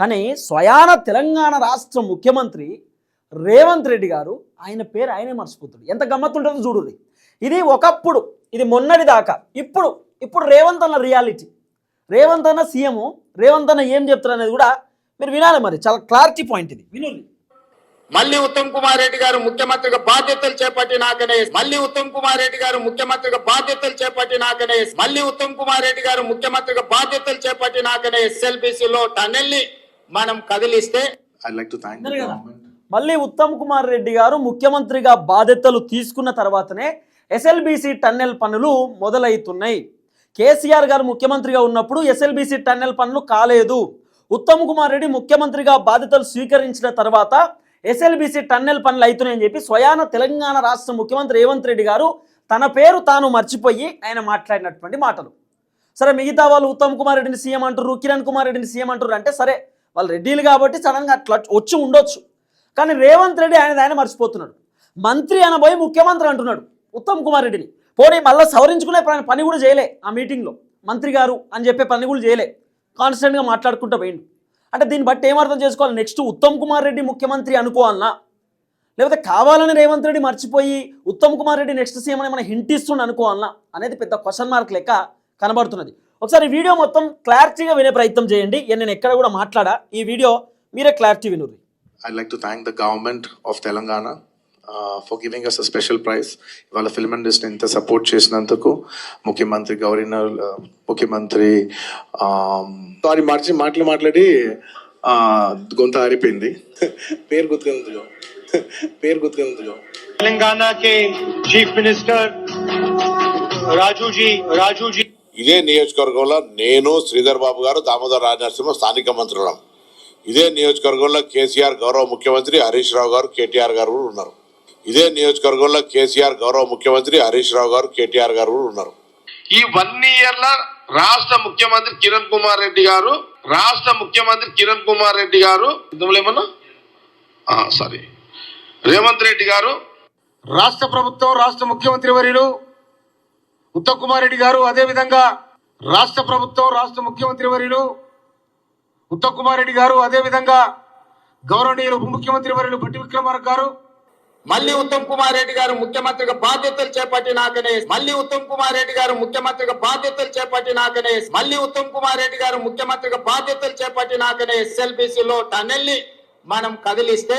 కానీ స్వయాన తెలంగాణ రాష్ట్ర ముఖ్యమంత్రి రేవంత్ రెడ్డి గారు ఆయన పేరు ఆయనే మర్చిపోతాడు. ఎంత గమ్మత్తుంటుందో చూడుది ఇది ఒకప్పుడు ఇది మొన్నటి దాకా. ఇప్పుడు ఇప్పుడు రేవంత్ అన్న రియాలిటీ. రేవంత్ అన్న సీఎం రేవంత్ అన్న ఏం చెప్తారు అనేది కూడా మీరు వినాలి మరి. చాలా క్లారిటీ పాయింట్ ఇది. వినుర్రి. మళ్ళీ ఉత్తమ్ కుమార్ రెడ్డి గారు ముఖ్యమంత్రిగా బాధ్యతలు చేపట్టినాకనే మళ్ళీ ఉత్తమ్ కుమార్ రెడ్డి గారు ముఖ్యమంత్రిగా బాధ్యతలు చేపట్టినాకనే మళ్ళీ ఉత్తమ్ కుమార్ రెడ్డి గారు ముఖ్యమంత్రిగా బాధ్యతలు చేపట్టినాకనే ఎస్ఎల్బిసి లో టనెల్ని మనం కదిలిస్తే. మళ్ళీ ఉత్తమ్ కుమార్ రెడ్డి గారు ముఖ్యమంత్రిగా బాధ్యతలు తీసుకున్న తర్వాతనే ఎస్ఎల్బిసి టన్నెల్ పనులు మొదలవుతున్నాయి కేసీఆర్ గారు ముఖ్యమంత్రిగా ఉన్నప్పుడు ఎస్ఎల్బిసి టన్నెల్ పనులు కాలేదు. ఉత్తమ్ కుమార్ రెడ్డి ముఖ్యమంత్రిగా బాధ్యతలు స్వీకరించిన తర్వాత ఎస్ఎల్బిసి టన్నెల్ పనులు అవుతున్నాయని చెప్పి స్వయాన తెలంగాణ రాష్ట్ర ముఖ్యమంత్రి రేవంత్ రెడ్డి గారు తన పేరు తాను మర్చిపోయి ఆయన మాట్లాడినటువంటి మాటలు. సరే మిగతా వాళ్ళు ఉత్తమ్ కుమార్ రెడ్డిని సీఎం అంటారు కిరణ్ కుమార్ రెడ్డిని సీఎం అంటారు అంటే సరే వాళ్ళు రెడ్డిలు కాబట్టి సడన్గా అట్లా వచ్చి ఉండొచ్చు. కానీ రేవంత్ రెడ్డి ఆయన ఆయన మర్చిపోతున్నాడు. మంత్రి అనబోయి ముఖ్యమంత్రి అంటున్నాడు ఉత్తమ్ కుమార్ రెడ్డిని. పోనీ మళ్ళీ సవరించుకునే పని- పని కూడా చేయలే ఆ మీటింగ్లో మంత్రి గారు అని చెప్పే పని కూడా చేయలే. కాన్స్టెంట్గా మాట్లాడుకుంటూ పోయిండు. అంటే దీన్ని బట్టి ఏమర్థం చేసుకోవాలి? నెక్స్ట్ ఉత్తమ్ కుమార్ రెడ్డి ముఖ్యమంత్రి అనుకోవాలన్నా లేకపోతే కావాలని రేవంత్ రెడ్డి మర్చిపోయి ఉత్తమ్ కుమార్ రెడ్డి నెక్స్ట్ సీఎం అని మనం హింట్ ఇస్తుండ అనేది పెద్ద క్వశ్చన్ మార్క్ లెక్క కనబడుతున్నది. ఒకసారి వీడియో మొత్తం క్లారిటీగా వినే ప్రయత్నం చేయండి. నేను ఎక్కడ కూడా మాట్లాడా. ఈ వీడియో మీరే clarity వినుర్రి. I like to thank the government of Telangana for giving us a special prize ఇవాళ ఫిల్మ్ ఇండస్ట్రీ ఇంత సపోర్ట్ చేసినందుకు ముఖ్యమంత్రి గవర్నర్ uh, ముఖ్యమంత్రి um, సారీ మార్చి మాటలు మాట్లాడి గొంత ఆరిపోయింది. పేరు గుర్తుకుందో పేరు గుర్తుకుందో తెలంగాణ కే చీఫ్ మినిస్టర్ రాజు జీ ఇదే నియోజకవర్గంలో నేను శ్రీధర్ బాబు గారు దామోదర్ రాజనరసింహ స్థానిక మంత్రులం. ఇదే నియోజకవర్గంలో కేసీఆర్ గౌరవ ముఖ్యమంత్రి హరీష్ రావు గారు కేటీఆర్ గారు కూడా ఉన్నారు. ఇదే నియోజకవర్గంలో కేసీఆర్ గౌరవ ముఖ్యమంత్రి హరీష్ రావు గారు కేటీఆర్ గారు కూడా ఉన్నారు. ఈ వన్ ఇయర్లో రాష్ట్ర ముఖ్యమంత్రి కిరణ్ కుమార్ రెడ్డి గారు రాష్ట్ర ముఖ్యమంత్రి కిరణ్ కుమార్ రెడ్డి గారు ఏమన్నా? సారీ రేవంత్ రెడ్డి గారు. రాష్ట్ర ప్రభుత్వం రాష్ట్ర ముఖ్యమంత్రి వర్యులు ఉత్తమ్ కుమార్ రెడ్డి గారు అదే విధంగా రాష్ట్ర ప్రభుత్వం రాష్ట్ర ముఖ్యమంత్రి వర్యులు ఉత్తమ్ కుమార్ రెడ్డి గారు అదే విధంగా గౌరవనీయులు ఉప ముఖ్యమంత్రి వర్యులు భట్టి విక్రమార్క గారు. మళ్ళీ ఉత్తమ్ కుమార్ రెడ్డి గారు ముఖ్యమంత్రిగా బాధ్యతలు చేపట్టినాకనే మళ్ళీ ఉత్తమ్ కుమార్ రెడ్డి గారు ముఖ్యమంత్రిగా బాధ్యతలు చేపట్టినాకనే మళ్ళీ ఉత్తమ్ కుమార్ రెడ్డి గారు ముఖ్యమంత్రిగా బాధ్యతలు చేపట్టినాకనే ఎస్ఎల్బిసి లో టనెల్ మనం కదిలిస్తే